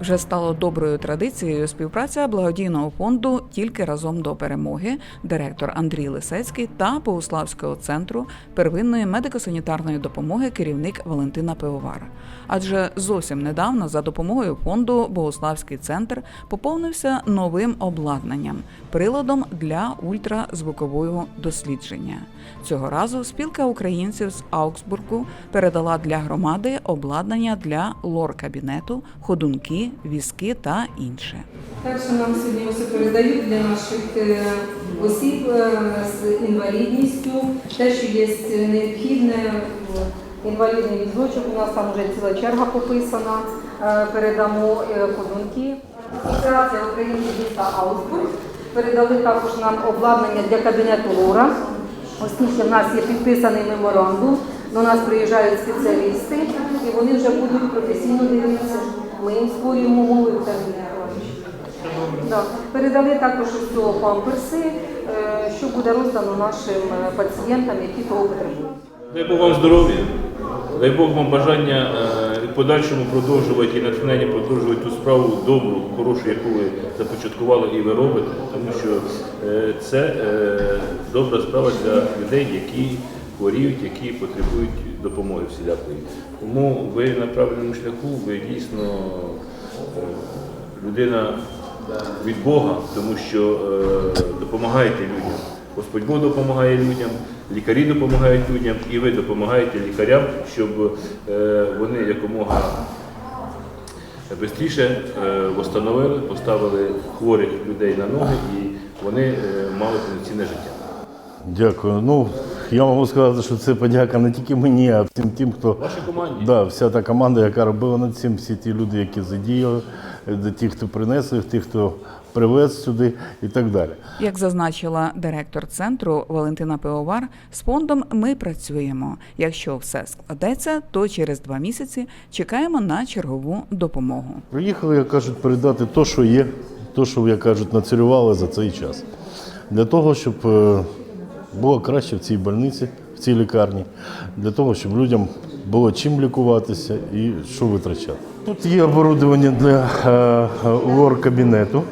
Вже стало доброю традицією співпраця благодійного фонду тільки разом до перемоги, директор Андрій Лисецький та Богуславського центру первинної медико-санітарної допомоги керівник Валентина Пивовар. Адже зовсім недавно за допомогою фонду Богуславський центр поповнився новим обладнанням приладом для ультразвукового дослідження. Цього разу спілка українців з Аугсбургу передала для громади обладнання для лор-кабінету, ходунки, візки та інше. Перше нам сьогодні ось передають для наших е, осіб е, з інвалідністю те, що є необхідне. Інвалідний візочок, у нас там вже ціла черга пописана. Е, Передамо е, ходунки. Федерація українців міста Аусбург передали також нам обладнання для кабінету Лора. Оскільки в нас є підписаний меморандум, до нас приїжджають спеціалісти і вони вже будуть професійно дивитися. Ми їм створюємо умови. Да. Передали також ось цього памперси, е, що буде роздано нашим е, пацієнтам, які того потребують. Дай Бог вам здоров'я, дай Бог вам бажання е, в подальшому продовжувати і натхнення продовжувати ту справу добру, хорошу, яку ви започаткували і ви робите, тому що це добра справа для людей, які хворіють, які потребують допомоги всілякої. Тому ви на правильному шляху, ви дійсно е, людина від Бога, тому що е, допомагаєте людям. Господь Бог допомагає людям, лікарі допомагають людям, і ви допомагаєте лікарям, щоб е, вони якомога швидше встановили, поставили хворих людей на ноги і вони мали повноцінне життя. Дякую. Ну, я можу сказати, що це подяка не тільки мені, а всім тим, хто Вашій команді. да, вся та команда, яка робила над цим, всі ті люди, які задіяли, е, ті, хто принесли, ті, хто привез сюди і так далі. Як зазначила директор центру Валентина Пивовар, з фондом ми працюємо. Якщо все складеться, то через два місяці чекаємо на чергову допомогу. Приїхали, як кажуть, передати те, що є, те, що, як кажуть, націлювали за цей час. Для того, щоб е, було краще в цій больниці, в цій лікарні, для того, щоб людям було чим лікуватися і що витрачати. Тут є оборудовання для е, лор-кабінету.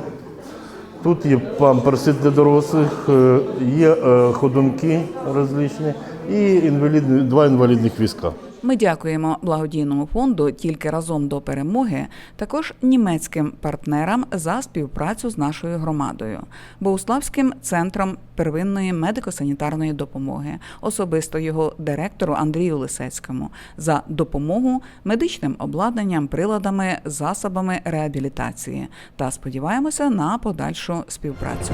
Тут є памперси для дорослих, е, є е, ходунки розличні і інвалідні, два інвалідних візка. Ми дякуємо благодійному фонду тільки разом до перемоги, також німецьким партнерам за співпрацю з нашою громадою, Богуславським центром первинної медико-санітарної допомоги, особисто його директору Андрію Лисецькому за допомогу медичним обладнанням, приладами, засобами реабілітації та сподіваємося на подальшу співпрацю.